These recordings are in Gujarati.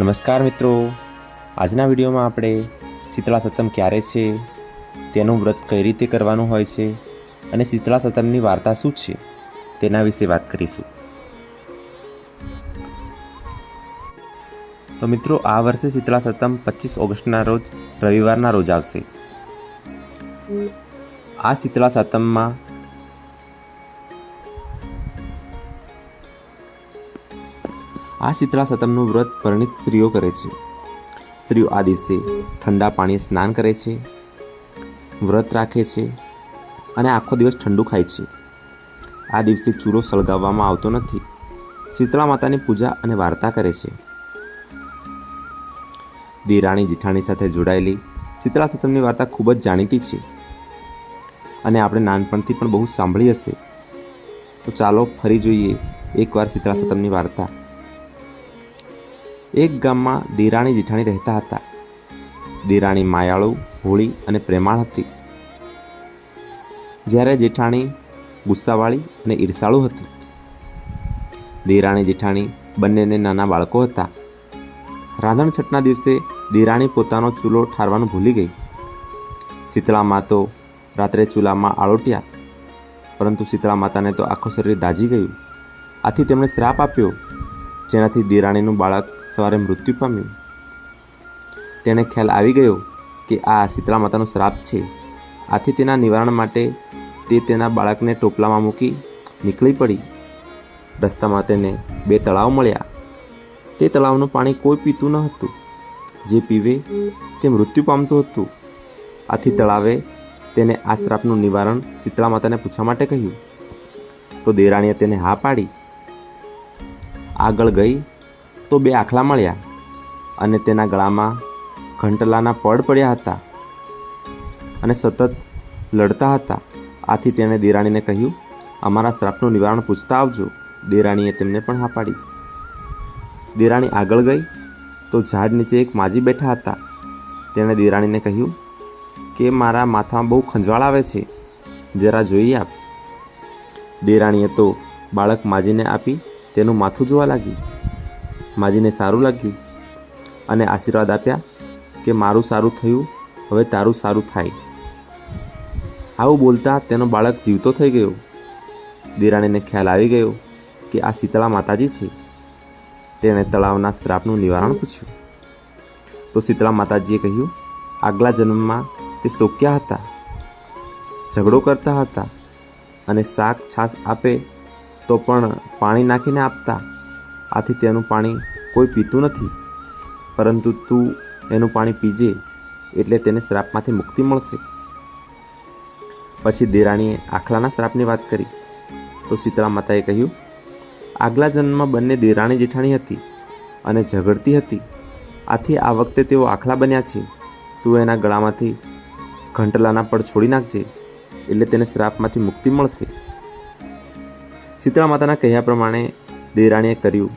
નમસ્કાર મિત્રો. આજના વિડીયોમાં આપણે શીતળા સતમ ક્યારે છે, તેનું વ્રત કઈ રીતે કરવાનું હોય છે અને શીતળા સતમની વાર્તા શું છે, તેના વિશે વાત કરીશું. તો મિત્રો, આ વર્ષે શીતળા સતમ પચીસ ઓગસ્ટના રોજ રવિવારના રોજ આવશે. આ શીતળા સતમમાં આ શીતળા સતમનું વ્રત પરણિત સ્ત્રીઓ કરે છે. સ્ત્રીઓ આ દિવસે ઠંડા પાણીએ સ્નાન કરે છે, વ્રત રાખે છે અને આખો દિવસ ઠંડુ ખાય છે. આ દિવસે ચૂરો સળગાવવામાં આવતો નથી. શીતળા માતાની પૂજા અને વાર્તા કરે છે. દેરાણી જેઠાણી સાથે જોડાયેલી શીતળા સતમની વાર્તા ખૂબ જ જાણીતી છે અને આપણે નાનપણથી પણ બહુ સાંભળી હશે. તો ચાલો ફરી જોઈએ એકવાર શીતળા સતમની વાર્તા. એક ગામમાં દેરાણી જેઠાણી રહેતા હતા. દેરાણી માયાળુ, હોળી અને પ્રેમાળ હતી. જ્યારે જેઠાણી ગુસ્સાવાળી અને ઈર્ષાળુ હતી. દેરાણી જેઠાણી બંનેને નાના બાળકો હતા. રાંધણ છઠના દિવસે દેરાણી પોતાનો ચૂલો ઠારવાનું ભૂલી ગઈ. શીતળા તો રાત્રે ચૂલામાં આળોટ્યા. પરંતુ શીતળા માતાને તો આખું શરીર દાજી ગયું. આથી તેમણે શ્રાપ આપ્યો. જેનાથી દેરાણીનું બાળક સવારે મૃત્યુ પામ્યું. તેને ખ્યાલ આવી ગયો કે આ શીતળા માતાનો શ્રાપ છે. આથી તેના નિવારણ માટે તે તેના બાળકને ટોપલામાં મૂકી નીકળી પડી. રસ્તામાં તેને બે તળાવ મળ્યા. તે તળાવનું પાણી કોઈ પીતું ન હતું. જે પીવે તે મૃત્યુ પામતું હતું. આથી તળાવે તેને આ શ્રાપનું નિવારણ શીતળા માતાને પૂછવા માટે કહ્યું. તો દેરાણીએ તેને હા પાડી. આગળ ગઈ તો બે આખલા મળ્યા અને તેના ગળામાં ઘંટલાના પડ પડ્યા હતા અને સતત લડતા હતા. આથી તેણે દેરાણીને કહ્યું, અમારા શ્રાપનું નિવારણ પૂછતા આવજો. દેરાણીએ તેમને પણ હા પાડી. દેરાણી આગળ ગઈ તો ઝાડ નીચે એક માજી બેઠા હતા. તેણે દેરાણીને કહ્યું, કે મારા માથામાં બહુ ખંજવાળ આવે છે. જરા જોઈ આપ. દેરાણીએ તો બાળક માજીને આપી તેનું માથું જોવા લાગી. માજીને સારું લાગ્યું અને આશીર્વાદ આપ્યા કે મારું સારું થયું, હવે તારું સારું થાય. આવું બોલતા તેનો બાળક જીવતો થઈ ગયો. દેરાણીને ખ્યાલ આવી ગયો કે આ શીતળા માતાજી છે. તેણે તળાવના શ્રાપનું નિવારણ પૂછ્યું. તો શીતળા માતાજીએ કહ્યું, આગલા જન્મમાં તે શોક્યા હતા, ઝઘડો કરતા હતા અને શાક છાશ આપે તો પણ પાણી નાખીને આપતા. આથી તેનું પાણી કોઈ પીતું નથી. પરંતુ તું એનું પાણી પીજે એટલે તેને શ્રાપમાંથી મુક્તિ મળશે. પછી દેરાણીએ આખલાના શ્રાપની વાત કરી. તો શીતળા માતાએ કહ્યું, આગલા જન્મમાં બંને દેરાણી જેઠાણી હતી અને ઝઘડતી હતી. આથી આ વખતે તેઓ આખલા બન્યા છે. તું એના ગળામાંથી ઘંટલાના પડ છોડી નાખજે એટલે તેને શ્રાપમાંથી મુક્તિ મળશે. શીતળા માતાના કહ્યા પ્રમાણે દેરાણીએ કર્યું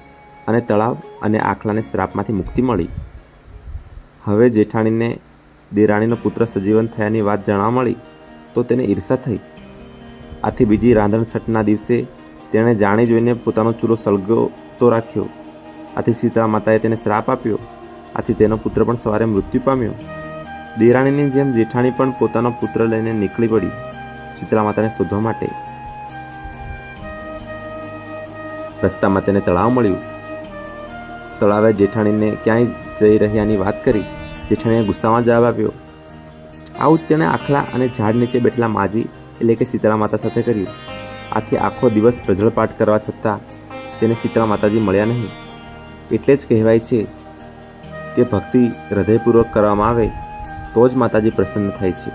અને તળાવ અને આખલાને શ્રાપમાંથી મુક્તિ મળી. હવે જેઠાણીને દેરાણીનો પુત્ર સજીવન થયાની વાત જાણવા મળી તો તેને ઈર્ષા થઈ. આથી બીજી રાંધણ છઠના દિવસે તેણે જાણી જોઈને પોતાનો ચૂલો સળગતો રાખ્યો. આથી સીતા માતાએ તેને શ્રાપ આપ્યો. આથી તેનો પુત્ર પણ સવારે મૃત્યુ પામ્યો. દેરાણીની જેમ જેઠાણી પણ પોતાનો પુત્ર લઈને નીકળી પડી. શીતળા માતાને શોધવા માટે રસ્તામાં તેને તળાવ મળ્યું. તળાવે જેઠાણીને ક્યાંય જઈ રહ્યાની વાત કરી, જેઠાણીએ ગુસ્સામાં જવાબ આપ્યો, આવું જ તેણે આખલા અને ઝાડ નીચે બેઠેલા માજી, એટલે કે શીતળા માતા સાથે કર્યું. આથી આખો દિવસ રજળપાટ કરવા છતાં તેને શીતળા માતાજી મળ્યા નહીં. એટલે જ કહેવાય છે કે ભક્તિ હૃદયપૂર્વક કરવામાં આવે, તો જ માતાજી પ્રસન્ન થાય છે.